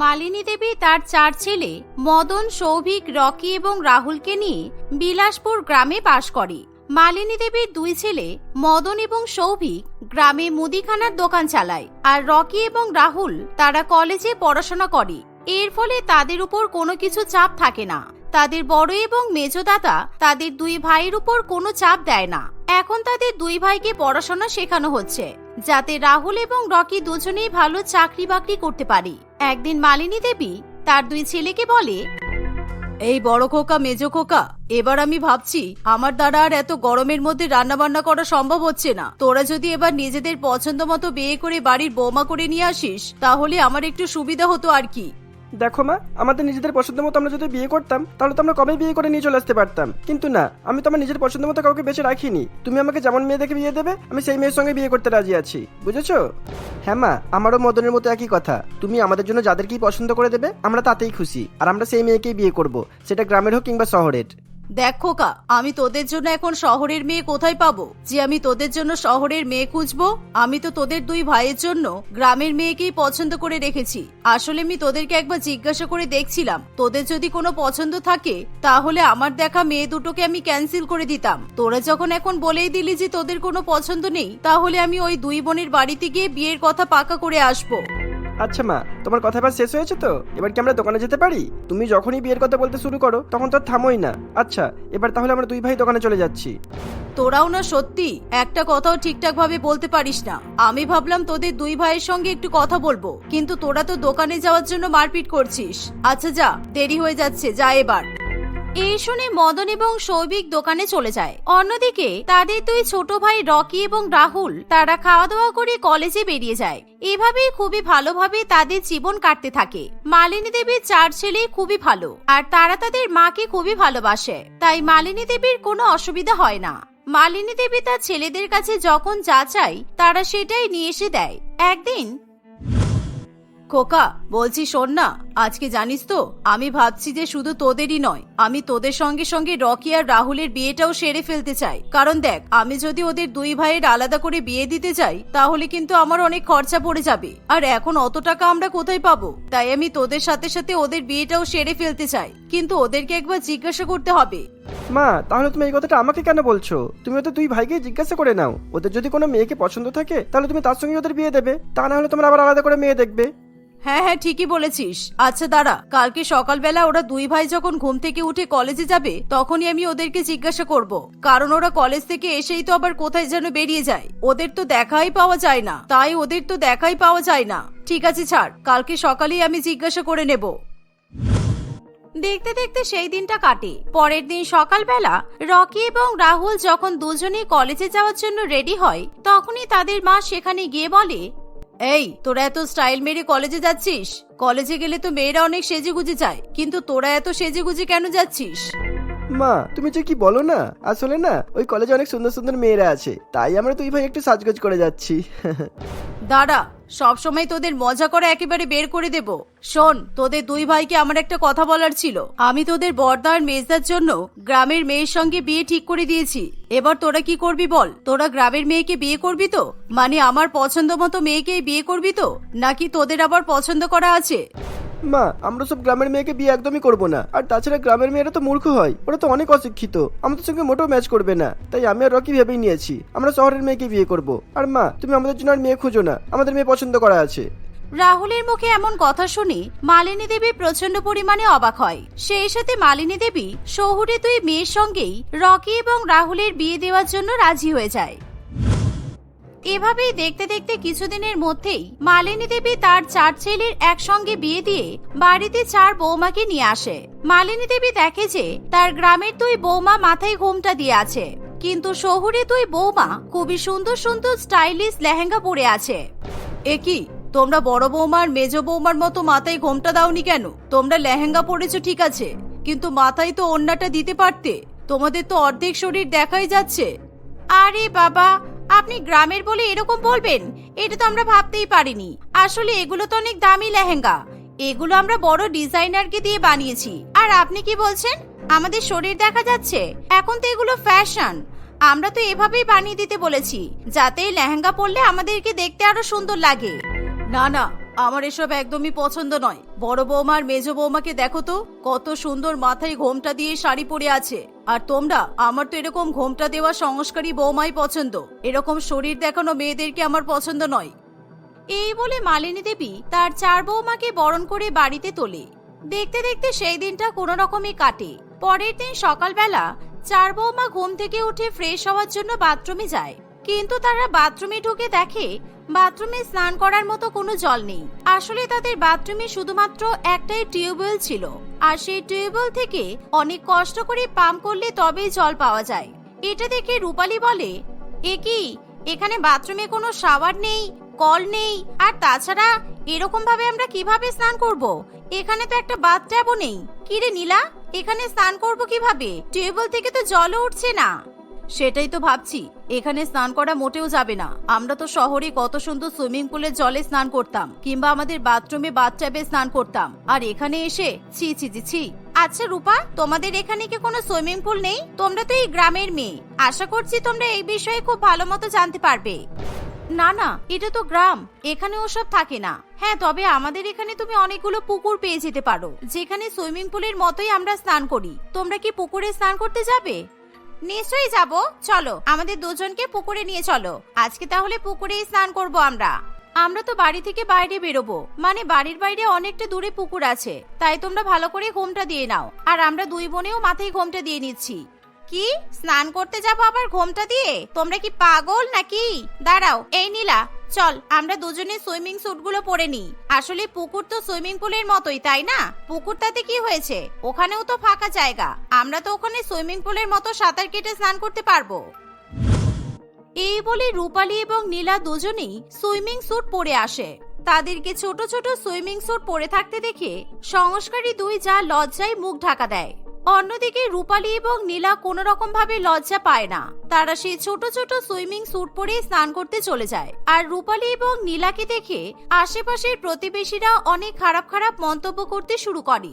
মালিনী দেবী তার চার ছেলে, মদন, সৌভিক, রকি এবং রাহুলকে নিয়ে বিলাসপুর গ্রামে বাস করে। মালিনী দেবীর দুই ছেলে, মদন এবং সৌভিক, গ্রামে মুদিখানার দোকান চালায় আর রকি এবং রাহুল তারা কলেজে পড়াশোনা করে। এর ফলে তাদের উপর কোনো কিছু চাপ থাকে না। তাদের বড় এবং মেজ দাদা তাদের দুই ভাইয়ের উপর কোনো চাপ দেয় না। এখন তাদের দুই ভাইকে পড়াশোনা শেখানো হচ্ছে। যাতে রাহুল এবং রকি দুজনেই ভালো চাকরি বাকরি করতে পারে। একদিন মালিনী দেবী তার দুই ছেলেকে বলে, এই বড় খোকা, মেজ খোকা, এবার আমি ভাবছি আমার দ্বারা আর এত গরমের মধ্যে রান্না বান্না করা সম্ভব হচ্ছে না। তোরা যদি এবার নিজেদের পছন্দ মতো বিয়ে করে বাড়ির বৌমা করে নিয়ে আসিস, তাহলে আমার একটু সুবিধা হতো আর কি। দেখো মা, আমাদের নিজেদের পছন্দ মতো আমরা যদি বিয়ে করতাম, তাহলে তো আমরা কবে বিয়ে করে নিয়ে চলে আসতে পারতাম। কিন্তু না, আমি তো আমার নিজের পছন্দ মতো কাউকে বেছে রাখিনি। তুমি আমাকে যেমন মেয়ে দেখে বিয়ে দেবে, আমি সেই মেয়ের সঙ্গে বিয়ে করতে রাজি আছি। বুঝেছ? হ্যাঁ মা, আমারও মদনের মতো একই কথা। তুমি আমাদের জন্য যাদেরকেই পছন্দ করে দেবে, আমরা তাতেই খুশি। আর আমরা সেই মেয়েকেই বিয়ে করব, সেটা গ্রামের হোক কিংবা শহরের। দেখ খোকা আমি তোদের জন্য এখন শহরের মেয়ে কোথায় পাবো? যে আমি তোদের জন্য শহরের মেয়ে খুঁজবো, আমি তো তোদের দুই ভাইয়ের জন্য গ্রামের মেয়েকেই পছন্দ করে রেখেছি। আসলে আমি তোদেরকে একবার জিজ্ঞাসা করে দেখছিলাম। তোদের যদি কোনো পছন্দ থাকে, তাহলে আমার দেখা মেয়ে দুটোকে আমি ক্যান্সেল করে দিতাম। তোরা যখন এখন বলেই দিলি যে তোদের কোনো পছন্দ নেই, তাহলে আমি ওই দুই বোনের বাড়িতে গিয়ে বিয়ের কথা পাকা করে আসব। আচ্ছা মা, তোমার কথা এবার শেষ হয়েছে তো? এবার কি আমরা দোকানে যেতে পারি? তুমি যখনই বিয়ের কথা বলতে শুরু করো, তখন তো থামোই না। আচ্ছা এবার তাহলে আমরা দুই ভাই দোকানে চলে যাচ্ছি। তোরাও না সত্যি একটা কথাও ঠিকঠাক ভাবে বলতে পারিস না। আমি ভাবলাম তোদের দুই ভাইয়ের সঙ্গে একটু কথা বলব, কিন্তু তোরা তো দোকানে যাওয়ার জন্য মারপিট করছিস। আচ্ছা যা, দেরি হয়ে যাচ্ছে, যা এবার। এই শুনে মদন এবং সৌভিক দোকানে চলে যায়। অন্যদিকে তাদের দুই ছোট ভাই রকি এবং রাহুল, তারা খাওয়া দাওয়া করে কলেজে বেরিয়ে যায়। এভাবেই খুবই ভালোভাবে তাদের জীবন কাটতে থাকে। মালিনী দেবীর চার ছেলে খুবই ভালো, আর তারা তাদের মাকে খুবই ভালোবাসে, তাই মালিনী দেবীর কোনো অসুবিধা হয় না। মালিনী দেবী তার ছেলেদের কাছে যখন যা চাই তারা সেটাই নিয়ে এসে দেয়। একদিন, খোকা, বলছি শোন না আজকে জানিস তো, আমি ভাবছি যে শুধু তোদেরই নয়, আমি তোদের সঙ্গে সঙ্গে রকি আর রাহুলের বিয়েটাও সেরে ফেলতে চাই। কারণ দেখ, আমি যদি ওদের দুই ভাইয়ের আলাদা করে বিয়ে দিতে চাই, তাহলে কিন্তু আমার অনেক খরচা পড়ে যাবে। আর এখন অত টাকা আমরা কোথায় পাবো? তাই আমি তোদের সাথে সাথে ওদের বিয়েটাও সেরে ফেলতে চাই। কিন্তু ওদেরকে একবার জিজ্ঞাসা করতে হবে। মা, তাহলে তুমি এই কথাটা আমাকে কেন বলছো? তুমি তো দুই ভাইকে জিজ্ঞাসা করে নাও। ওদের যদি কোনো মেয়েকে পছন্দ থাকে, তাহলে তুমি তার সঙ্গে ওদের বিয়ে দেবে। তা না হলে তোমরা আবার আলাদা করে মেয়ে দেখবে। হ্যাঁ হ্যাঁ ঠিকই বলেছিস। আচ্ছা দাঁড়া। কালকে সকালবেলা ওরা দুই ভাই যখন ঘুম থেকে উঠে কলেজে যাবে, তখনই আমি ওদেরকে জিজ্ঞাসা করব। কারণ ওরা কলেজ থেকে এসেই তো আবার কোথায় যেন বেরিয়ে যায়। ওদের তো দেখাই পাওয়া যায় না। তাই ওদের তো দেখাই পাওয়া যায় না। ঠিক আছে, ছাড়। কালকে সকালেই আমি জিজ্ঞাসা করে নেব। দেখতে দেখতে সেই দিনটা কাটে। পরের দিন সকালবেলা, রকি এবং রাহুল যখন দুজনেই কলেজে যাওয়ার জন্য রেডি হয়, তখনই তাদের মা সেখানে গিয়ে বলে এই তোরা এত স্টাইল মেরে কলেজে যাচ্ছিস? কলেজে গেলে তো মেয়েরা অনেক সেজেগুজে যায় কিন্তু তোরা এত সেজেগুজে কেন যাচ্ছিস? মা তুমি যে কি বলো না? আসলে না ওই কলেজে অনেক সুন্দর সুন্দর মেয়েরা আছে তাই আমরা তুই ভাই একটু সাজগোজ করে যাচ্ছি। দাঁড়া সব সময় তোদের মজা করে একেবারে বের করে দেব। শোন, তোদের দুই ভাইকে আমার একটা কথা বলার ছিল। আমি তোদের বর্দার মেজদার জন্য গ্রামের মেয়ের সঙ্গে বিয়ে ঠিক করে দিয়েছি। এবার তোরা কি করবি বল? তোরা গ্রামের মেয়েকে বিয়ে করবি তো? মানে আমার পছন্দ মতো মেয়েকেই বিয়ে করবি তো? নাকি তোদের আবার পছন্দ করা আছে? মা, আমরা সব গ্রামের মেয়েকে বিয়ে একদমই করব না। আর তাছাড়া গ্রামের মেয়েরা তো মূর্খ হয়। ওরা তো অনেক অশিক্ষিত। আমাদের সঙ্গে মোটেও ম্যাচ করবে না। তাই আমি আর রকি ভেবেই নিয়েছি, আমরা শহরের মেয়েকে বিয়ে করব। আর মা, তুমি আমাদের জন্য আর মেয়ে খুঁজো না। আমাদের মেয়ে পছন্দ করা আছে। রাহুলের মুখে এমন কথা শুনে মালিনী দেবী প্রচণ্ড পরিমাণে অবাক হয়। সেই সাথে মালিনী দেবী, শহুরে দুই মেয়ের সঙ্গেই রকি এবং রাহুলের বিয়ে দেওয়ার জন্য রাজি হয়ে যায়। এভাবেই দেখতে দেখতে কিছুদিনের মধ্যেই মালিনী দেবী তার চার ছেলের একসঙ্গে বিয়ে দিয়ে বাড়িতে চার বৌমাকে নিয়ে আসে। মালিনী দেবী দেখে যে তার গ্রামের দুই বৌমা মাথায় ঘোমটা দিয়ে আছে, কিন্তু শহুরে দুই বৌমা খুবই সুন্দর সুন্দর স্টাইলিশ লেহেঙ্গা পরে আছে। এ কি, তোমরা বড় বৌমার, মেজ বৌমার মতো মাথায় ঘোমটা দাওনি কেন? তোমরা লেহেঙ্গা পরেছো ঠিক আছে, কিন্তু মাথায় তো অন্যটা দিতে পারতে, তোমাদের তো অর্ধেক শরীর দেখাই যাচ্ছে। আরে বাবা আপনি গ্রামের বলে এরকম বলবেন? এটা তো আমরা ভাবতেই পারিনি। আসলে এগুলো তো অনেক দামি লেহেঙ্গা। এগুলো আমরা বড় ডিজাইনারকে দিয়ে বানিয়েছি। আর আপনি কি বলছেন? আমাদের শরীর দেখা যাচ্ছে। এখন তো এগুলো ফ্যাশন। আমরা তো এভাবেই বানিয়ে দিতে বলেছি, যাতে লেহেঙ্গা পরলে আমাদেরকে দেখতে আরও সুন্দর লাগে। না না, আমার এসব একদমই পছন্দ নয়। বড় বৌমা আর মেজ বৌমাকে দেখো তো, কত সুন্দর মাথায় ঘোমটা দিয়ে শাড়ি পরে আছে। আর তোমরা, আমার তো এরকম ঘোমটা দেওয়া সংস্কারী বৌমাই পছন্দ। এরকম শরীর দেখানো মেয়েদেরকে আমার পছন্দ নয়। এই বলে মালিনী দেবী তার চার বৌমাকে বরণ করে বাড়িতে তোলে। দেখতে দেখতে সেই দিনটা কোনো রকমই কাটে। পরের দিন সকালবেলা চার বৌমা ঘুম থেকে উঠে ফ্রেশ হওয়ার জন্য বাথরুমে যায়। কিন্তু তারা বাথরুমে ঢুকে দেখে বাথরুমে স্নান করার মতো কোনো জল নেই। আসলে তাদের বাথরুমে শুধুমাত্র একটাই টিউবওয়েল ছিল। আর সেই টিউবওয়েল থেকে অনেক কষ্ট করে পাম্প করলে তবেই জল পাওয়া যায়। এটা দেখে রূপালি বলে, এ কি? এখানে বাথরুমে কোনো শাওয়ার নেই, কল নেই, আর তাছাড়া এরকম ভাবে আমরা কীভাবে স্নান করব? এখানে তো একটা বাথ ট্যাবও নেই। কিরে নীলা, এখানে স্নান করব কীভাবে? টিউবওয়েল থেকে তো জলও উঠছে না। সেটাই তো ভাবছি। এখানে স্নান করা মোটেও যাবে না। আমরা তো শহরে কত সুন্দর সুইমিং পুলের জলে স্নান করতাম, কিংবা আমাদের বাথরুমে বাথট্যাবে স্নান করতাম। আর এখানে এসে ছি ছি ছি ছি। আচ্ছা রূপা, তোমাদের এখানে কি কোনো সুইমিং পুল নেই? তোমরা তো এই গ্রামের মেয়ে। আশা করছি তোমরা এই বিষয়ে খুব ভালো মতো জানতে পারবে। না না, এটা তো গ্রাম। এখানে ওসব থাকে না। হ্যাঁ তবে আমাদের এখানে তুমি অনেকগুলো পুকুর পেয়ে যেতে পারো, যেখানে সুইমিং পুলের মতোই আমরা স্নান করি। তোমরা কি পুকুরে স্নান করতে যাবে? নিশ্চয়ই যাব। চলো, আমাদের দুজনকে পুকুরে নিয়ে চলো। আজকে তাহলে পুকুরেই স্নান করব আমরা। আমরা তো বাড়ি থেকে বাইরে বেরোবো। মানে বাড়ির বাইরে অনেকটা দূরে পুকুর আছে। তাই তোমরা ভালো করে ঘোমটা দিয়ে নাও। আর আমরা দুই বোনেও মাথায় ঘোমটা দিয়ে নিচ্ছি। কি? স্নান করতে যাব আবার ঘোমটা দিয়ে? তোমরা কি পাগল নাকি? দাঁড়াও, এই নীলা চল, আমরা দুজনে সুইমিং স্যুটগুলো পরে নিই। আসলে পুকুর তো সুইমিং পুলের মতোই, তাই না? পুকুরটাতে কি হয়েছে? ওখানেও তো ফাঁকা জায়গা। আমরা তো ওখানে সুইমিং পুলের মতো সাঁতার কেটে স্নান করতে পারব। এই বলে রূপালী এবং নীলা দুজনেই সুইমিং স্যুট পরে আসে। তাদেরকে ছোট ছোট সুইমিং স্যুট পরে থাকতে দেখে সংস্কারী দুই যা লজ্জায় মুখ ঢাকা দেয়। অন্যদিকে রূপালী এবং নীলা কোনো রকম ভাবে লজ্জা পায় না। তারা সেই ছোট ছোট সুইমিং স্যুট পরে স্নান করতে চলে যায়। আর রূপালী এবং নীলাকে দেখে আশেপাশের প্রতিবেশীরা অনেক খারাপ খারাপ মন্তব্য করতে শুরু করে।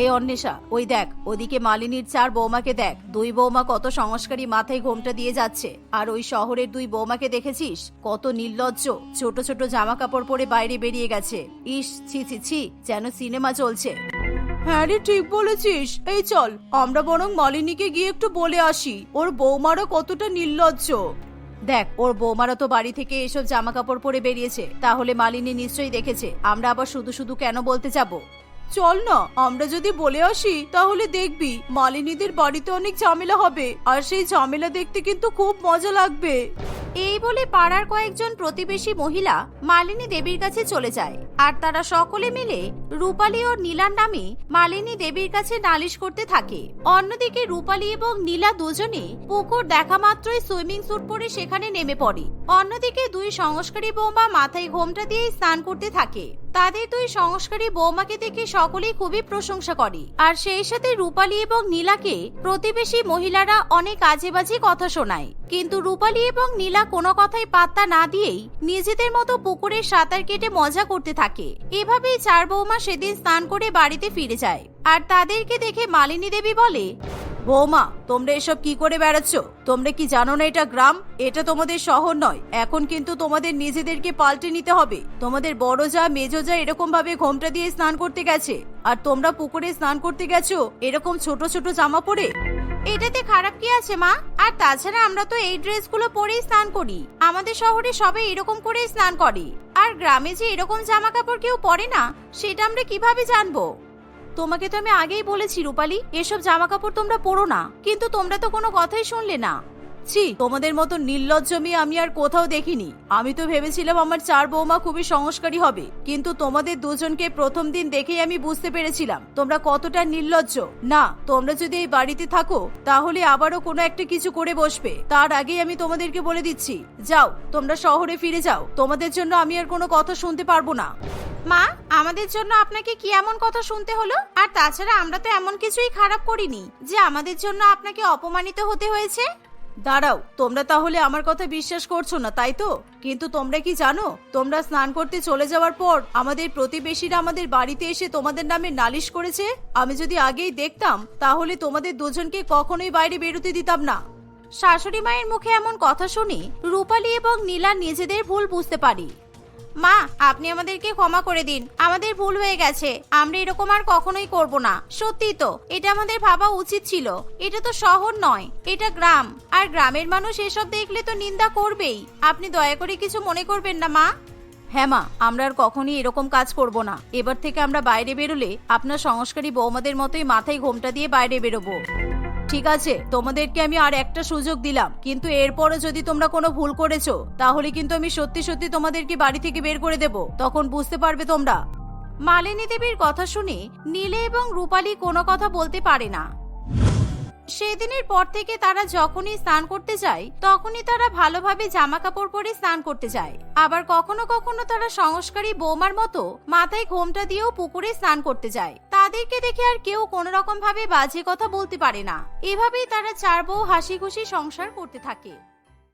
এই অন্বেষা, ওই দেখ, ওদিকে মালিনীর চার বৌমাকে দেখ। দুই বৌমা কত সংস্কারী মাথায় ঘোমটা দিয়ে যাচ্ছে। আর ওই শহরের দুই বৌমাকে দেখেছিস? কত নির্লজ্জ। ছোট ছোট জামা কাপড় পরে বাইরে বেরিয়ে গেছে। ইস, ছি ছি ছি, যেন সিনেমা চলছে। হ্যাঁ রে, ঠিক বলেছিস। এই চল, আমরা বরং মালিনীকে গিয়ে একটু বলে আসি। ওর বৌমারা কতটা নির্লজ্জ। দেখ, ওর বৌমারা তো বাড়ি থেকে এসব জামা কাপড় পরে বেরিয়েছে। তাহলে মালিনী নিশ্চয়ই দেখেছে। আমরা আবার শুধু শুধু কেন বলতে যাব? চল না, আমরা যদি বলে আসি, তাহলে দেখবি, মালিনীদের বাড়িতে অনেক ঝামেলা হবে। আর সেই ঝামেলা দেখতে কিন্তু খুব মজা লাগবে। এই বলে পাড়ার কয়েকজন প্রতিবেশী মহিলা মালিনী দেবীর কাছে চলে যায়। আর তারা সকলে মিলে রূপালী ও নীলার নামে মালিনী দেবীর কাছে নালিশ করতে থাকে। অন্যদিকে রূপালী এবং নীলা দুজনে পুকুর দেখা মাত্রই সুইমিং স্যুট পরে সেখানে নেমে পড়ে। অন্যদিকে দুই সংস্কারী বৌমা মাথায় ঘোমটা দিয়ে স্নান করতে থাকে। তাদের দুই সংস্কারী বৌমাকে দেখে সকলেই খুবই প্রশংসা করে। আর সেই সাথে রূপালী এবং নীলাকে প্রতিবেশী মহিলারা অনেক আজে বাজে কথা শোনায়। কিন্তু রূপালী এবং নীলা কোনো কথাই পাত্তা না দিয়েই নিজেদের মতো পুকুরে সাঁতার কেটে মজা করতে থাকে। এভাবেই চার বৌমা সেদিন স্নান করে বাড়িতে ফিরে যায়। আর তাদেরকে দেখে মালিনী দেবী বলে বৌমা, তোমরা এসব কি করে বেড়াচ্ছ? তোমরা কি জানো না এটা গ্রাম? এটা তোমাদের শহর নয়। এখন কিন্তু তোমাদের নিজেদেরকে পাল্টে নিতে হবে। তোমাদের বড় যা, মেজো যা এরকম ভাবে ঘোমটা দিয়ে স্নান করতে গেছে। আর তোমরা পুকুরে স্নান করতে গেছো, এরকম ছোট ছোট জামা পরে? এটাতে খারাপ কি আছে, মা? আর তাছাড়া আমরা তো এই ড্রেসগুলো পরেই স্নান করি। আমাদের শহরে সবাই এরকম করেই স্নান করে। আর গ্রামে যে এরকম জামা কাপড় কেউ পরে না, সেটা আমরা কীভাবে জানব? তোমাকে তো আমি আগেই বলেছি, রূপালি। এসব জামা কাপড় তোমরা পরো না। কিন্তু তোমরা তো কোনো কথাই শুনলে না। ছি, তোমাদের মতো নির্লজ্জ মেয়ে আমি আর কোথাও দেখিনি। আমি তো ভেবেছিলাম আমার চার বৌমা খুবই সংস্কারী হবে। কিন্তু তোমাদের দুজনকে প্রথম দিন দেখেই আমি বুঝতে পেরেছিলাম। তোমরা কতটা নির্লজ্জ। না, তোমরা যদি এই বাড়িতে থাকো, তাহলে আবারও কোনো একটা কিছু করে বসবে। তার আগেই আমি তোমাদেরকে বলে দিচ্ছি। যাও, তোমরা শহরে ফিরে যাও। তোমাদের জন্য আমি আর কোনো কথা শুনতে পারব না। মা, আমাদের জন্য আপনাকে কি এমন কথা শুনতে হলো? আর তাছাড়া আমরা তো এমন কিছুই খারাপ করিনি, যে আমাদের জন্য আপনাকে অপমানিত হতে হয়েছে। দাঁড়াও, তোমরা তাহলে আমার কথা বিশ্বাস করছ না, তাই তো? কিন্তু তোমরা কি জানো, তোমরা স্নান করতে চলে যাওয়ার পর আমাদের প্রতিবেশীরা আমাদের বাড়িতে এসে তোমাদের নামে নালিশ করেছে? আমি যদি আগেই দেখতাম, তাহলে তোমাদের দুজনকে কখনোই বাইরে বেরোতে দিতাম না। শাশুড়ি মায়ের মুখে এমন কথা শুনে রূপালী এবং নীলা নিজেদের ভুল বুঝতে পারি। মা, আপনি আমাদেরকে ক্ষমা করে দিন। আমাদের ভুল হয়ে গেছে। আমরা এরকম আর কখনোই করব না। সত্যি তো, এটা আমাদের ভাবা উচিত ছিল। এটা তো শহর নয়, এটা গ্রাম। আর গ্রামের মানুষ এসব দেখলে তো নিন্দা করবেই। আপনি দয়া করে কিছু মনে করবেন না, মা? হ্যাঁ মা, আমরা আর কখনই এরকম কাজ করব না। এবার থেকে আমরা বাইরে বেরোলে আপনার সংস্কারী বৌমাদের মতোই মাথায় ঘোমটা দিয়ে বাইরে বেরোবো। ঠিক আছে, তোমাদেরকে আমি আর একটা সুযোগ দিলাম। কিন্তু এরপরও যদি তোমরা কোনো ভুল করেছ, তাহলে কিন্তু আমি সত্যি সত্যি তোমাদেরকে বাড়ি থেকে বের করে দেব। তখন বুঝতে পারবে তোমরা। মালিনী দেবীর কথা শুনে নীলে এবং রূপালী কোনো কথা বলতে পারে না। সেদিনের পর থেকে তারা যখনই স্নান করতে যায়, তখনই তারা ভালোভাবে জামা কাপড় পরে স্নান করতে যায়। আবার কখনো কখনো তারা সংস্কারী বৌমার মতো মাথায় ঘোমটা দিয়েও পুকুরে স্নান করতে যায়। তাদেরকে দেখে আর কেউ কোনো রকম ভাবে বাজে কথা বলতে পারে না। এভাবেই তারা চার বউ হাসি খুশি সংসার করতে থাকে।